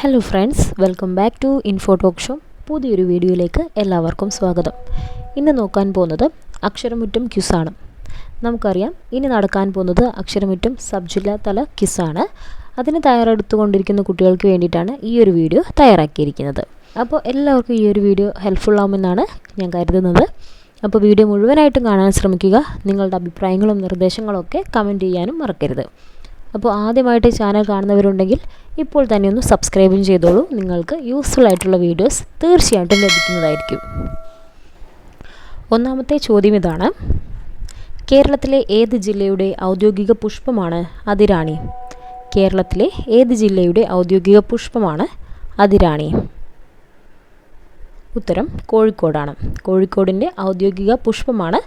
Hello friends welcome back to Info Talk show പുതിയൊരു വീഡിയോയിലേക്ക് എല്ലാവർക്കും സ്വാഗതം. ഇന്ന് നോക്കാൻ പോകുന്നത് അക്ഷരമുറ്റം ക്യുസാണ് നമുക്കറിയാം ഇനി നടക്കാൻ പോകുന്നത് അക്ഷരമുറ്റം സബ് ജില്ലാ തല ക്യുസാണ് അതിന് തയ്യാറെടുത്തുകൊണ്ടിരിക്കുന്ന കുട്ടികൾക്ക് വേണ്ടിയിട്ടാണ് ഈ ഒരു വീഡിയോ തയ്യാറാക്കിയിരിക്കുന്നത്. അപ്പോൾ എല്ലാവർക്കും ഈ ഒരു വീഡിയോ ഹെൽപ്ഫുൾ ഞാൻ കരുതുന്നത്. അപ്പോൾ വീഡിയോ മുഴുവനായിട്ടും കാണാൻ ശ്രമിക്കുക. നിങ്ങളുടെ അഭിപ്രായങ്ങളും നിർദ്ദേശങ്ങളും ഒക്കെ കമന്റ് ചെയ്യാനും മറക്കരുത്. അപ്പോൾ ആദ്യമായിട്ട് ചാനൽ കാണുന്നവരുണ്ടെങ്കിൽ ഇപ്പോൾ തന്നെ ഒന്ന് സബ്സ്ക്രൈബും ചെയ്തോളൂ. നിങ്ങൾക്ക് യൂസ്ഫുൾ ആയിട്ടുള്ള വീഡിയോസ് തീർച്ചയായിട്ടും ലഭിക്കുന്നതായിരിക്കും. ഒന്നാമത്തെ ചോദ്യം ഇതാണ്. കേരളത്തിലെ ഏത് ജില്ലയുടെ ഔദ്യോഗിക പുഷ്പമാണ് അതിരാണി? കേരളത്തിലെ ഏത് ജില്ലയുടെ ഔദ്യോഗിക പുഷ്പമാണ് അതിരാണി? ഉത്തരം കോഴിക്കോടാണ്. കോഴിക്കോടിന്റെ ഔദ്യോഗിക പുഷ്പമാണ്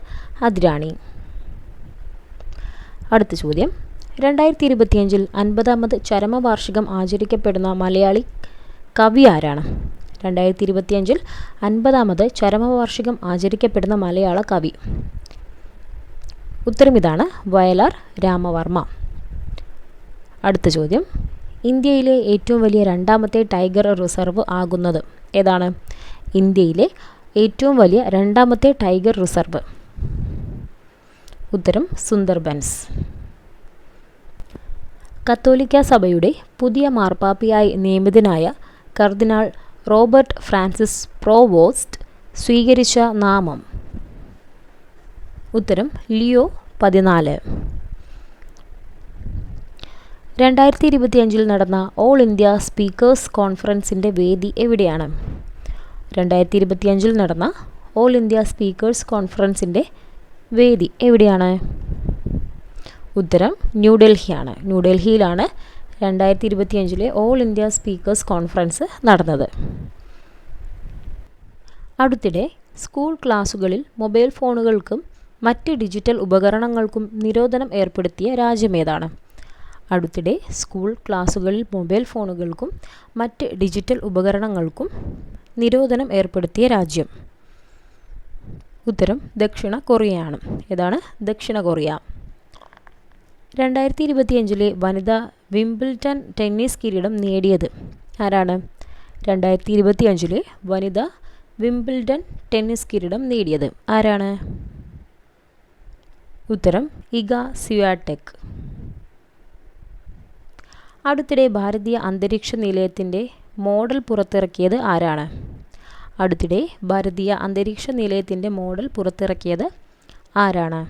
അതിരാണി. അടുത്ത ചോദ്യം. രണ്ടായിരത്തി ഇരുപത്തിയഞ്ചിൽ അൻപതാമത് ചരമവാർഷികം ആചരിക്കപ്പെടുന്ന മലയാളി കവി ആരാണ്? രണ്ടായിരത്തി ഇരുപത്തിയഞ്ചിൽ അൻപതാമത് ചരമവാർഷികം ആചരിക്കപ്പെടുന്ന മലയാള കവി. ഉത്തരം ഇതാണ് വയലാർ രാമവർമ്മ. അടുത്ത ചോദ്യം ഇന്ത്യയിലെ ഏറ്റവും വലിയ രണ്ടാമത്തെ ടൈഗർ റിസർവ് ആകുന്നത് ഏതാണ്? ഇന്ത്യയിലെ ഏറ്റവും വലിയ രണ്ടാമത്തെ ടൈഗർ റിസർവ്. ഉത്തരം സുന്ദർബൻസ്. കത്തോലിക്ക സഭയുടെ പുതിയ മാർപ്പാപ്പിയായി നിയമിതനായ കർദിനാൾ റോബർട്ട് ഫ്രാൻസിസ് പ്രോവോസ്റ്റ് സ്വീകരിച്ച നാമം. ഉത്തരം ലിയോ പതിനാല്. രണ്ടായിരത്തി ഇരുപത്തിയഞ്ചിൽ നടന്ന ഓൾ ഇന്ത്യ സ്പീക്കേഴ്സ് കോൺഫറൻസിന്റെ വേദി എവിടെയാണ്? രണ്ടായിരത്തി ഇരുപത്തിയഞ്ചിൽ നടന്ന ഓൾ ഇന്ത്യ സ്പീക്കേഴ്സ് കോൺഫറൻസിന്റെ വേദി എവിടെയാണ്? ഉത്തരം ന്യൂഡൽഹിയാണ്. ന്യൂഡൽഹിയിലാണ് രണ്ടായിരത്തി ഇരുപത്തിയഞ്ചിലെ ഓൾ ഇന്ത്യ സ്പീക്കേഴ്സ് കോൺഫറൻസ് നടന്നത്. അടുത്തിടെ സ്കൂൾ ക്ലാസുകളിൽ മൊബൈൽ ഫോണുകൾക്കും മറ്റ് ഡിജിറ്റൽ ഉപകരണങ്ങൾക്കും നിരോധനം ഏർപ്പെടുത്തിയ രാജ്യമേതാണ് അടുത്തിടെ സ്കൂൾ ക്ലാസുകളിൽ മൊബൈൽ ഫോണുകൾക്കും മറ്റ് ഡിജിറ്റൽ ഉപകരണങ്ങൾക്കും നിരോധനം ഏർപ്പെടുത്തിയ രാജ്യം. ഉത്തരം ദക്ഷിണ കൊറിയയാണ്. ഏതാണ്? ദക്ഷിണ കൊറിയ. രണ്ടായിരത്തി ഇരുപത്തിയഞ്ചിലെ വനിതാ വിംബിൾട്ടൺ ടെന്നീസ് കിരീടം നേടിയത് ആരാണ്? രണ്ടായിരത്തി ഇരുപത്തിയഞ്ചിലെ വനിതാ വിംബിൾഡൺ ടെന്നീസ് കിരീടം നേടിയത് ആരാണ്? ഉത്തരം ഇഗ സിയാടെക് അടുത്തിടെ ഭാരതീയ അന്തരീക്ഷ നിലയത്തിന്റെ മോഡൽ പുറത്തിറക്കിയത് ആരാണ്? അടുത്തിടെ ഭാരതീയ അന്തരീക്ഷ നിലയത്തിന്റെ മോഡൽ പുറത്തിറക്കിയത് ആരാണ്?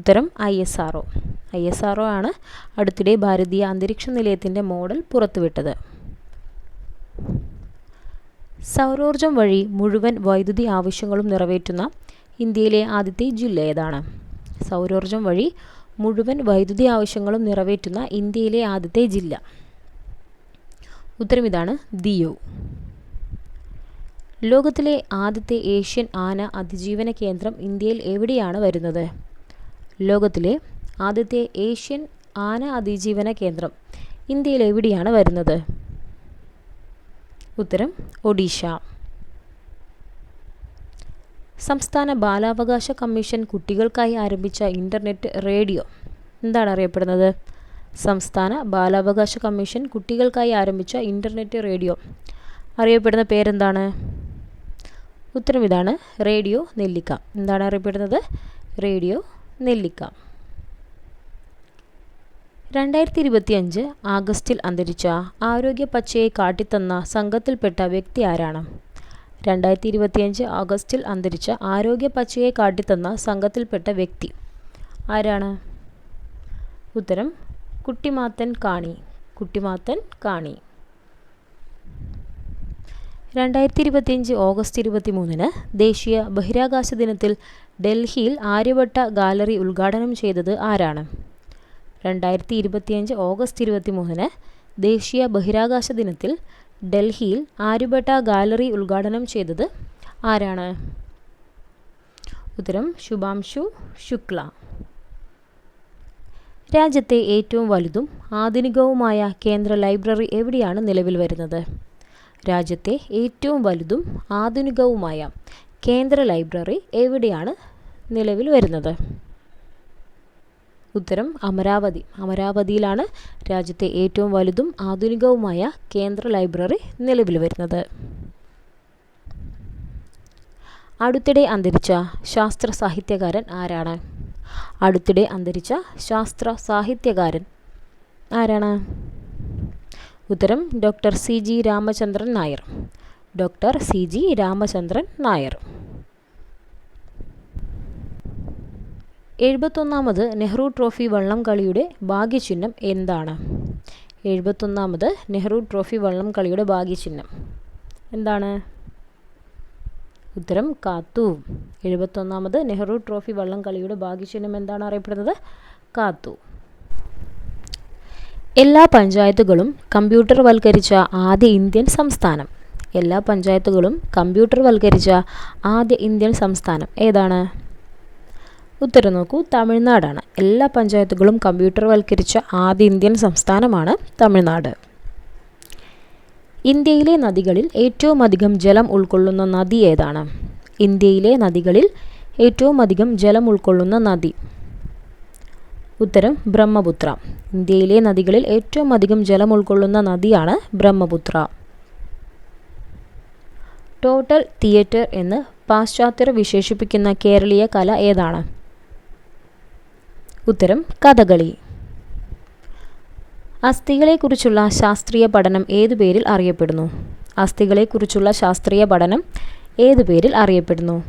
ഉത്തരം I S R O. I S R O ആണ് അടുത്തിടെ ഭാരതീയ അന്തരീക്ഷ നിലയത്തിന്റെ മോഡൽ പുറത്തുവിട്ടത്. സൗരോർജം വഴി മുഴുവൻ വൈദ്യുതി ആവശ്യങ്ങളും നിറവേറ്റുന്ന ഇന്ത്യയിലെ ആദ്യത്തെ ജില്ല ഏതാണ്? സൗരോർജം വഴി മുഴുവൻ വൈദ്യുതി ആവശ്യങ്ങളും നിറവേറ്റുന്ന ഇന്ത്യയിലെ ആദ്യത്തെ ജില്ല. ഉത്തരം ഇതാണ് ദിയു. ലോകത്തിലെ ആദ്യത്തെ ഏഷ്യൻ ആന അതിജീവന കേന്ദ്രം ഇന്ത്യയിൽ എവിടെയാണ് വരുന്നത്? ലോകത്തിലെ ആദ്യത്തെ ഏഷ്യൻ ആന അതിജീവന കേന്ദ്രം ഇന്ത്യയിൽ എവിടെയാണ് വരുന്നത്? ഉത്തരം ഒഡീഷ. സംസ്ഥാന ബാലാവകാശ കമ്മീഷൻ കുട്ടികൾക്കായി ആരംഭിച്ച ഇന്റർനെറ്റ് റേഡിയോ. എന്താണ് അറിയപ്പെടുന്നത്? സംസ്ഥാന ബാലാവകാശ കമ്മീഷൻ കുട്ടികൾക്കായി ആരംഭിച്ച ഇന്റർനെറ്റ് റേഡിയോ. അറിയപ്പെടുന്ന പേരെന്താണ്? ഉത്തരം ഇതാണ് റേഡിയോ നെല്ലിക്ക. എന്താണ് അറിയപ്പെടുന്നത്? റേഡിയോ നെല്ലിക്ക. രണ്ടായിരത്തി ഇരുപത്തിയഞ്ച് ആഗസ്റ്റിൽ അന്തരിച്ച ആരോഗ്യ പച്ചയെ കാട്ടിത്തന്ന സംഘത്തിൽപ്പെട്ട വ്യക്തി ആരാണ്? രണ്ടായിരത്തി ഇരുപത്തിയഞ്ച് ആഗസ്റ്റിൽ അന്തരിച്ച ആരോഗ്യ പച്ചയെ കാട്ടിത്തന്ന സംഘത്തിൽപ്പെട്ട വ്യക്തി ആരാണ്? ഉത്തരം കുട്ടിമാത്തൻ കാണി. കുട്ടിമാത്തൻ കാണി. രണ്ടായിരത്തി ഇരുപത്തിയഞ്ച് ഓഗസ്റ്റ് ഇരുപത്തി മൂന്നിന് ദേശീയ ബഹിരാകാശ ദിനത്തിൽ ഡൽഹിയിൽ ആര്യഭട്ട ഗാലറി ഉദ്ഘാടനം ചെയ്തത് ആരാണ്? രണ്ടായിരത്തി ഇരുപത്തിയഞ്ച് ഓഗസ്റ്റ് ഇരുപത്തി മൂന്നിന് ദേശീയ ബഹിരാകാശ ദിനത്തിൽ ഡൽഹിയിൽ ആര്യഭട്ട ഗാലറി ഉദ്ഘാടനം ചെയ്തത് ആരാണ്? ഉത്തരം ശുഭാംശു ശുക്ല. രാജ്യത്തെ ഏറ്റവും വലുതും ആധുനികവുമായ കേന്ദ്ര ലൈബ്രറി എവിടെയാണ് നിലവിൽ വരുന്നത്? രാജ്യത്തെ ഏറ്റവും വലുതും ആധുനികവുമായ കേന്ദ്ര ലൈബ്രറി എവിടെയാണ് നിലവിൽ വരുന്നത്. ഉത്തരം അമരാവതി. അമരാവതിയിലാണ് രാജ്യത്തെ ഏറ്റവും വലുതും ആധുനികവുമായ കേന്ദ്ര ലൈബ്രറി നിലവിൽ വരുന്നത്. അടുത്തിടെ അന്തരിച്ച ശാസ്ത്ര സാഹിത്യകാരൻ ആരാണ്? അടുത്തിടെ അന്തരിച്ച ശാസ്ത്ര സാഹിത്യകാരൻ ആരാണ്? ഉത്തരം doctor C G Ramachandran Nair. Doctor C G Ramachandran Nair. എഴുപത്തൊന്നാമത് Nehru trophy വള്ളം കളിയുടെ ഭാഗ്യചിഹ്നം എന്താണ്? എഴുപത്തൊന്നാമത് നെഹ്റു ട്രോഫി വള്ളം കളിയുടെ ഭാഗ്യചിഹ്നം എന്താണ്? ഉത്തരം കാത്തു. എഴുപത്തൊന്നാമത് നെഹ്റു ട്രോഫി വള്ളം കളിയുടെ ഭാഗ്യചിഹ്നം എന്താണ് അറിയപ്പെടുന്നത്? കാത്തു. എല്ലാ പഞ്ചായത്തുകളും കമ്പ്യൂട്ടർവൽക്കരിച്ച ആദ്യ ഇന്ത്യൻ സംസ്ഥാനം. എല്ലാ പഞ്ചായത്തുകളും കമ്പ്യൂട്ടർവൽക്കരിച്ച ആദ്യ ഇന്ത്യൻ സംസ്ഥാനം ഏതാണ്? ഉത്തരം നോക്കൂ. തമിഴ്നാടാണ്. എല്ലാ പഞ്ചായത്തുകളും കമ്പ്യൂട്ടർവൽക്കരിച്ച ആദ്യ ഇന്ത്യൻ സംസ്ഥാനമാണ് തമിഴ്നാട്. ഇന്ത്യയിലെ നദികളിൽ ഏറ്റവും അധികം ജലം ഉൾക്കൊള്ളുന്ന നദി ഏതാണ്? ഇന്ത്യയിലെ നദികളിൽ ഏറ്റവും അധികം ജലം ഉൾക്കൊള്ളുന്ന നദി. ഉത്തരം ബ്രഹ്മപുത്ര. ഇന്ത്യയിലെ നദികളിൽ ഏറ്റവും അധികം ജലം ഉൾക്കൊള്ളുന്ന നദിയാണ് ബ്രഹ്മപുത്ര. ടോട്ടൽ തിയേറ്റർ എന്ന് പാശ്ചാത്യർ വിശേഷിപ്പിക്കുന്ന കേരളീയ കല ഏതാണ്? ഉത്തരം കഥകളി. അസ്ഥികളെക്കുറിച്ചുള്ള ശാസ്ത്രീയ പഠനം ഏതു പേരിൽ അറിയപ്പെടുന്നു? അസ്ഥികളെക്കുറിച്ചുള്ള ശാസ്ത്രീയ പഠനം ഏതു പേരിൽ അറിയപ്പെടുന്നു?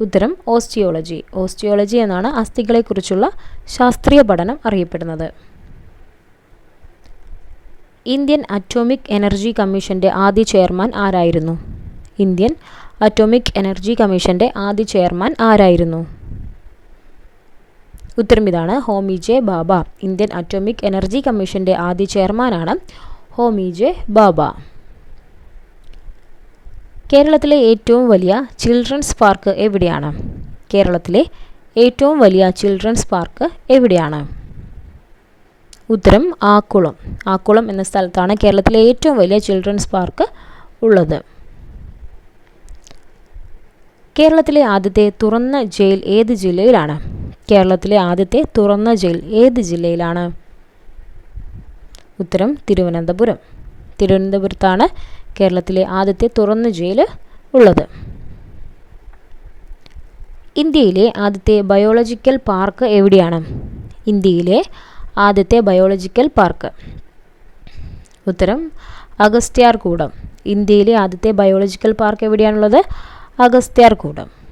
ഉത്തരം ഓസ്റ്റിയോളജി. ഓസ്റ്റിയോളജി എന്നാണ് അസ്ഥികളെക്കുറിച്ചുള്ള ശാസ്ത്രീയ പഠനം അറിയപ്പെടുന്നത്. ഇന്ത്യൻ അറ്റോമിക് എനർജി കമ്മീഷന്റെ ആദ്യ ചെയർമാൻ ആരായിരുന്നു? ഇന്ത്യൻ അറ്റോമിക് എനർജി കമ്മീഷന്റെ ആദ്യ ചെയർമാൻ ആരായിരുന്നു? ഉത്തരം ഇതാണ് Homi J Bhabha. Indian atomic energy കമ്മീഷന്റെ ആദ്യ ചെയർമാനാണ് ഹോമി ജെ ബാബ. കേരളത്തിലെ ഏറ്റവും വലിയ ചിൽഡ്രൻസ് പാർക്ക് എവിടെയാണ്? കേരളത്തിലെ ഏറ്റവും വലിയ ചിൽഡ്രൻസ് പാർക്ക് എവിടെയാണ്? ഉത്തരം ആക്കുളം. ആക്കുളം എന്ന സ്ഥലത്താണ് കേരളത്തിലെ ഏറ്റവും വലിയ ചിൽഡ്രൻസ് പാർക്ക് ഉള്ളത്. കേരളത്തിലെ ആദ്യത്തെ തുറന്ന ജയിൽ ഏത് ജില്ലയിലാണ്? കേരളത്തിലെ ആദ്യത്തെ തുറന്ന ജയിൽ ഏത് ജില്ലയിലാണ്? ഉത്തരം തിരുവനന്തപുരം. തിരുവനന്തപുരത്താണ് കേരളത്തിലെ ആദ്യത്തെ തുറന്ന ജയിൽ ഉള്ളത്. ഇന്ത്യയിലെ ആദ്യത്തെ ബയോളജിക്കൽ പാർക്ക് എവിടെയാണ്? ഇന്ത്യയിലെ ആദ്യത്തെ ബയോളജിക്കൽ പാർക്ക്. ഉത്തരം അഗസ്ത്യാർകൂടം. ഇന്ത്യയിലെ ആദ്യത്തെ ബയോളജിക്കൽ പാർക്ക് എവിടെയാണുള്ളത്? അഗസ്ത്യാർകൂടം.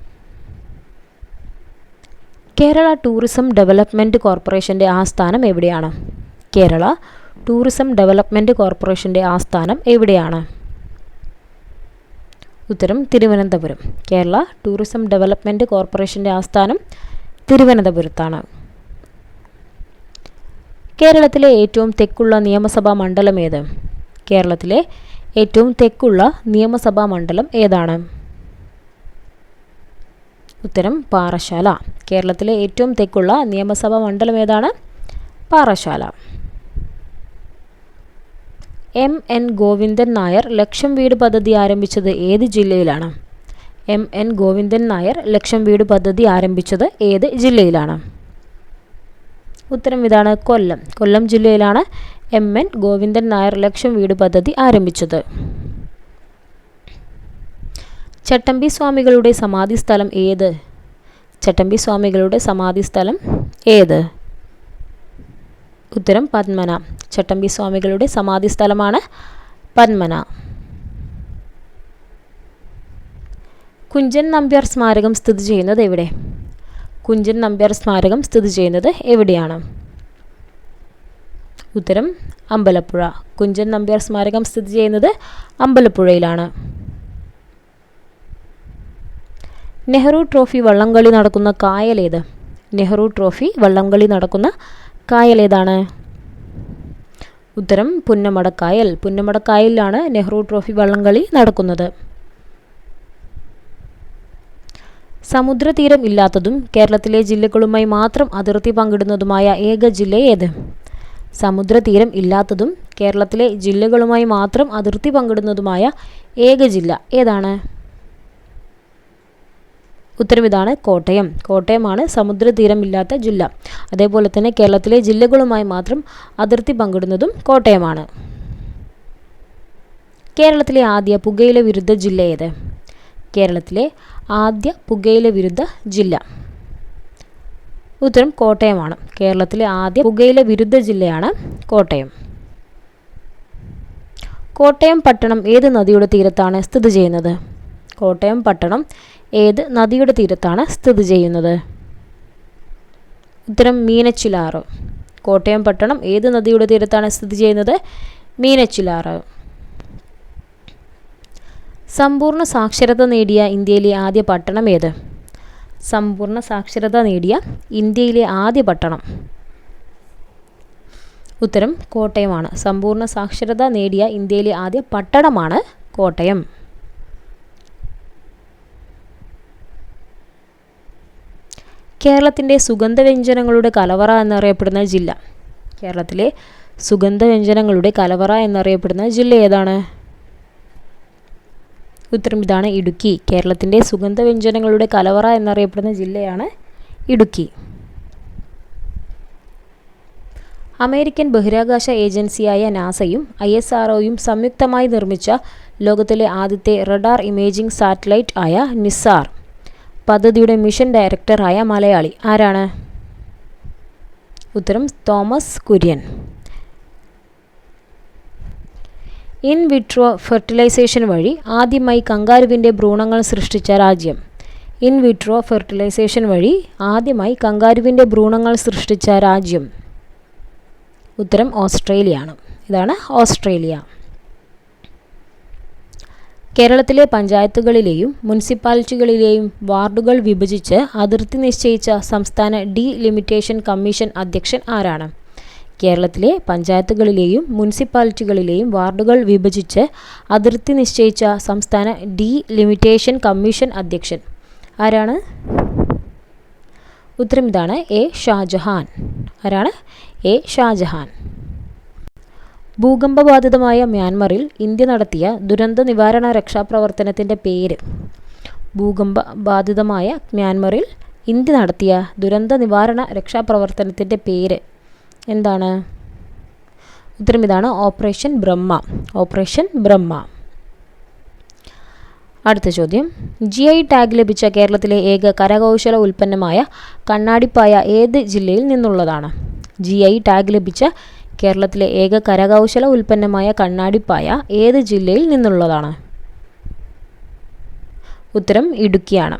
കേരള ടൂറിസം ഡെവലപ്മെന്റ് കോർപ്പറേഷന്റെ ആസ്ഥാനം എവിടെയാണ്? കേരള ടൂറിസം ഡെവലപ്മെന്റ് കോർപ്പറേഷന്റെ ആസ്ഥാനം എവിടെയാണ്? ഉത്തരം തിരുവനന്തപുരം. കേരള ടൂറിസം ഡെവലപ്മെന്റ് കോർപ്പറേഷന്റെ ആസ്ഥാനം തിരുവനന്തപുരത്താണ്. കേരളത്തിലെ ഏറ്റവും തെക്കുള്ള നിയമസഭാ മണ്ഡലം ഏത്? കേരളത്തിലെ ഏറ്റവും തെക്കുള്ള നിയമസഭാ മണ്ഡലം ഏതാണ്? ഉത്തരം പാറശാല കേരളത്തിലെ ഏറ്റവും തെക്കുള്ള നിയമസഭാ മണ്ഡലം ഏതാണ്? പാറശാല എം. എൻ. ഗോവിന്ദൻ നായർ ലക്ഷം വീട് പദ്ധതി ആരംഭിച്ചത് ഏത് ജില്ലയിലാണ്? എം. എൻ. ഗോവിന്ദൻ നായർ ലക്ഷം വീട് പദ്ധതി ആരംഭിച്ചത് ഏത് ജില്ലയിലാണ്? ഉത്തരം ഇതാണ് കൊല്ലം. കൊല്ലം ജില്ലയിലാണ് എം. എൻ. ഗോവിന്ദൻ നായർ ലക്ഷം വീട് പദ്ധതി ആരംഭിച്ചത്. ചട്ടമ്പി സ്വാമികളുടെ സമാധി സ്ഥലം ഏത്? ചട്ടമ്പി സ്വാമികളുടെ സമാധി സ്ഥലം ഏത്? ഉത്തരം പത്മന ചട്ടമ്പി സ്വാമികളുടെ സമാധി സ്ഥലമാണ് പത്മന കുഞ്ചൻ നമ്പ്യാർ സ്മാരകം സ്ഥിതി ചെയ്യുന്നത് എവിടെ? കുഞ്ചൻ നമ്പ്യാർ സ്മാരകം സ്ഥിതി ചെയ്യുന്നത് എവിടെയാണ്? ഉത്തരം അമ്പലപ്പുഴ. കുഞ്ചൻ നമ്പ്യാർ സ്മാരകം സ്ഥിതി ചെയ്യുന്നത് അമ്പലപ്പുഴയിലാണ്. നെഹ്റു ട്രോഫി വള്ളംകളി നടക്കുന്ന കായലേത് നെഹ്റു ട്രോഫി വള്ളംകളി നടക്കുന്ന കായലേതാണ് ഉത്തരം പുന്നമടക്കായൽ പുന്നമടക്കായലിലാണ് നെഹ്റു ട്രോഫി വള്ളംകളി നടക്കുന്നത്. സമുദ്രതീരം ഇല്ലാത്തതും കേരളത്തിലെ ജില്ലകളുമായി മാത്രം അതിർത്തി പങ്കിടുന്നതുമായ ഏക ജില്ല ഏത്? സമുദ്രതീരം ഇല്ലാത്തതും കേരളത്തിലെ ജില്ലകളുമായി മാത്രം അതിർത്തി പങ്കിടുന്നതുമായ ഏക ജില്ല ഏതാണ്? ഉത്തരം ഇതാണ് കോട്ടയം. കോട്ടയമാണ് സമുദ്രതീരമില്ലാത്ത ജില്ല. അതേപോലെ തന്നെ കേരളത്തിലെ ജില്ലകളുമായി മാത്രം അതിർത്തി പങ്കിടുന്നതും കോട്ടയമാണ്. കേരളത്തിലെ ആദ്യ പുകയില വിരുദ്ധ ജില്ല ഏത്? കേരളത്തിലെ ആദ്യ പുകയില വിരുദ്ധ ജില്ല. ഉത്തരം കോട്ടയമാണ്. കേരളത്തിലെ ആദ്യ പുകയില വിരുദ്ധ ജില്ലയാണ് കോട്ടയം. കോട്ടയം പട്ടണം ഏത് നദിയുടെ തീരത്താണ് സ്ഥിതി ചെയ്യുന്നത്? കോട്ടയം പട്ടണം ഏത് നദിയുടെ തീരത്താണ് സ്ഥിതി ചെയ്യുന്നത്? ഉത്തരം മീനച്ചിലാറ്. കോട്ടയം പട്ടണം ഏത് നദിയുടെ തീരത്താണ് സ്ഥിതി ചെയ്യുന്നത്? മീനച്ചിലാറ്. സമ്പൂർണ സാക്ഷരത നേടിയ ഇന്ത്യയിലെ ആദ്യ പട്ടണം ഏത്? സമ്പൂർണ സാക്ഷരത നേടിയ ഇന്ത്യയിലെ ആദ്യ പട്ടണം. ഉത്തരം കോട്ടയമാണ്. സമ്പൂർണ സാക്ഷരത നേടിയ ഇന്ത്യയിലെ ആദ്യ പട്ടണമാണ് കോട്ടയം. കേരളത്തിന്റെ സുഗന്ധവ്യഞ്ജനങ്ങളുടെ കലവറ എന്നറിയപ്പെടുന്ന ജില്ല. കേരളത്തിലെ സുഗന്ധവ്യഞ്ജനങ്ങളുടെ കലവറ എന്നറിയപ്പെടുന്ന ജില്ല ഏതാണ്? ഉത്തരം ഇതാണ് ഇടുക്കി. കേരളത്തിന്റെ സുഗന്ധവ്യഞ്ജനങ്ങളുടെ കലവറ എന്നറിയപ്പെടുന്ന ജില്ലയാണ് ഇടുക്കി. അമേരിക്കൻ ബഹിരാകാശ ഏജൻസിയായ നാസയും ഐ എസ് ആർഒയും സംയുക്തമായി നിർമ്മിച്ച ലോകത്തിലെ ആദ്യത്തെ റഡാർ ഇമേജിംഗ് സാറ്റലൈറ്റ് ആയ നിസാർ പദ്ധതിയുടെ മിഷൻ ഡയറക്ടറായ മലയാളി. ആരാണ്? ഉത്തരം Thomas Kurian. In vitro fertilisation വഴി ആദ്യമായി കങ്കാരുവിന്റെ ഭ്രൂണങ്ങൾ സൃഷ്ടിച്ച രാജ്യം. ഇൻ വിട്രോ ഫെർട്ടിലൈസേഷൻ വഴി ആദ്യമായി കങ്കാരുവിന്റെ ഭ്രൂണങ്ങൾ സൃഷ്ടിച്ച രാജ്യം. ഉത്തരം ഓസ്ട്രേലിയ ആണ് ഇതാണ് ഓസ്ട്രേലിയ. കേരളത്തിലെ പഞ്ചായത്തുകളിലെയും മുനിസിപ്പാലിറ്റികളിലെയും വാർഡുകൾ വിഭജിച്ച് അതിർത്തി നിശ്ചയിച്ച സംസ്ഥാന ഡി ലിമിറ്റേഷൻ കമ്മീഷൻ അധ്യക്ഷൻ ആരാണ്? കേരളത്തിലെ പഞ്ചായത്തുകളിലെയും മുനിസിപ്പാലിറ്റികളിലെയും വാർഡുകൾ വിഭജിച്ച് അതിർത്തി നിശ്ചയിച്ച സംസ്ഥാന ഡി ലിമിറ്റേഷൻ കമ്മീഷൻ അധ്യക്ഷൻ ആരാണ്? ഉത്തരം ഇതാണ് എ ഷാജഹാൻ. ആരാണ്? എ ഷാജഹാൻ. ഭൂകമ്പബാധിതമായ മ്യാൻമറിൽ ഇന്ത്യ നടത്തിയ ദുരന്ത നിവാരണ രക്ഷാപ്രവർത്തനത്തിന്റെ പേര്. ഭൂകമ്പ ബാധിതമായ മ്യാൻമറിൽ ഇന്ത്യ നടത്തിയ ദുരന്ത നിവാരണ രക്ഷാപ്രവർത്തനത്തിന്റെ പേര് എന്താണ്? ഉത്തരം ഇതാണ് ഓപ്പറേഷൻ ബ്രഹ്മ. ഓപ്പറേഷൻ ബ്രഹ്മ. അടുത്ത ചോദ്യം. ജി ഐ ടാഗ് ലഭിച്ച കേരളത്തിലെ ഏക കരകൗശല ഉൽപ്പന്നമായ കണ്ണാടിപ്പായ ഏത് ജില്ലയിൽ നിന്നുള്ളതാണ്? ജി ഐ ടാഗ് ലഭിച്ച കേരളത്തിലെ ഏക കരകൗശല ഉൽപ്പന്നമായ കണ്ണാടിപ്പായ ഏത് ജില്ലയിൽ നിന്നുള്ളതാണ്? ഉത്തരം ഇടുക്കിയാണ്.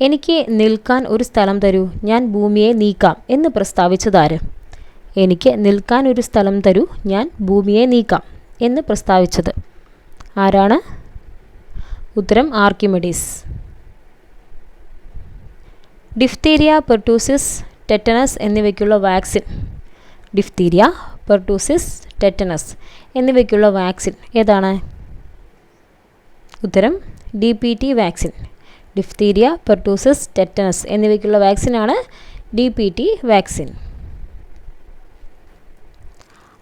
എനിക്ക് നിൽക്കാൻ ഒരു സ്ഥലം തരൂ ഞാൻ ഭൂമിയെ നീക്കാം എന്ന് പ്രസ്താവിച്ചതാര്? എനിക്ക് നിൽക്കാൻ ഒരു സ്ഥലം തരൂ ഞാൻ ഭൂമിയെ നീക്കാം എന്ന് പ്രസ്താവിച്ചത് ആരാണ്? ഉത്തരം ആർക്കിമെഡീസ്. ഡിഫ്തീരിയ പെർട്ടൂസിസ് ടെറ്റനസ് എന്നിവയ്ക്കുള്ള വാക്സിൻ ഡിഫ്തീരിയ പെർട്ടൂസിസ് ടെറ്റനസ് എന്നിവയ്ക്കുള്ള വാക്സിൻ ഏതാണ്? ഉത്തരം D P T vaccine diphtheria pertussis tetanus എന്നിവയ്ക്കുള്ള വാക്സിനാണ് ഡി പി ടി വാക്സിൻ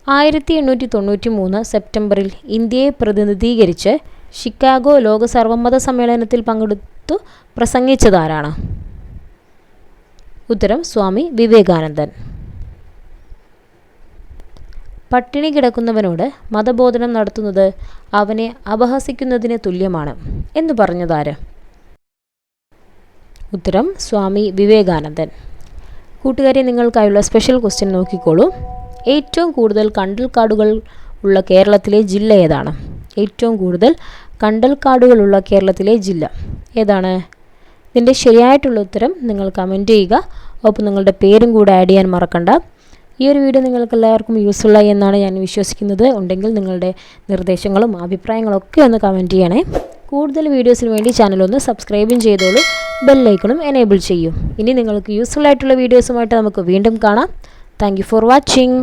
ആയിരത്തി എണ്ണൂറ്റി തൊണ്ണൂറ്റി മൂന്ന് സെപ്റ്റംബറിൽ ഇന്ത്യയെ പ്രതിനിധീകരിച്ച് ഷിക്കാഗോ ലോക സർവമത സമ്മേളനത്തിൽ പങ്കെടുത്തു പ്രസംഗിച്ചതാരാണ്? ഉത്തരം സ്വാമി വിവേകാനന്ദൻ. പട്ടിണി കിടക്കുന്നവനോട് മതബോധനം നടത്തുന്നത് അവനെ അപഹസിക്കുന്നതിന് തുല്യമാണ്. എന്ന് പറഞ്ഞതാര്? ഉത്തരം സ്വാമി വിവേകാനന്ദൻ. കൂട്ടുകാരെ നിങ്ങൾക്കായുള്ള സ്പെഷ്യൽ ക്വസ്റ്റ്യൻ നോക്കിക്കോളൂ. ഏറ്റവും കൂടുതൽ കണ്ടൽക്കാടുകൾ ഉള്ള കേരളത്തിലെ ജില്ല ഏതാണ്? ഏറ്റവും കൂടുതൽ കണ്ടൽക്കാടുകളുള്ള കേരളത്തിലെ ജില്ല ഏതാണ്? ഇതിന്റെ ശരിയായിട്ടുള്ള ഉത്തരം നിങ്ങൾ കമന്റ് ചെയ്യുക. ഒപ്പം നിങ്ങളുടെ പേരും കൂടെ ആഡ് ചെയ്യാൻ മറക്കണ്ട. ഈ ഒരു വീഡിയോ നിങ്ങൾക്ക് എല്ലാവർക്കും യൂസ്ഫുള്ളായി എന്നാണ് ഞാൻ വിശ്വസിക്കുന്നത്. ഉണ്ടെങ്കിൽ നിങ്ങളുടെ നിർദ്ദേശങ്ങളും അഭിപ്രായങ്ങളും ഒക്കെ ഒന്ന് കമന്റ് ചെയ്യണേ. കൂടുതൽ വീഡിയോസിന് വേണ്ടി ചാനൽ ഒന്ന് സബ്സ്ക്രൈബും ചെയ്തോളൂ. ബെല്ലൈക്കണും എനേബിൾ ചെയ്യും. ഇനി നിങ്ങൾക്ക് യൂസ്ഫുൾ ആയിട്ടുള്ള വീഡിയോസുമായിട്ട് നമുക്ക് വീണ്ടും കാണാം. Thank for watching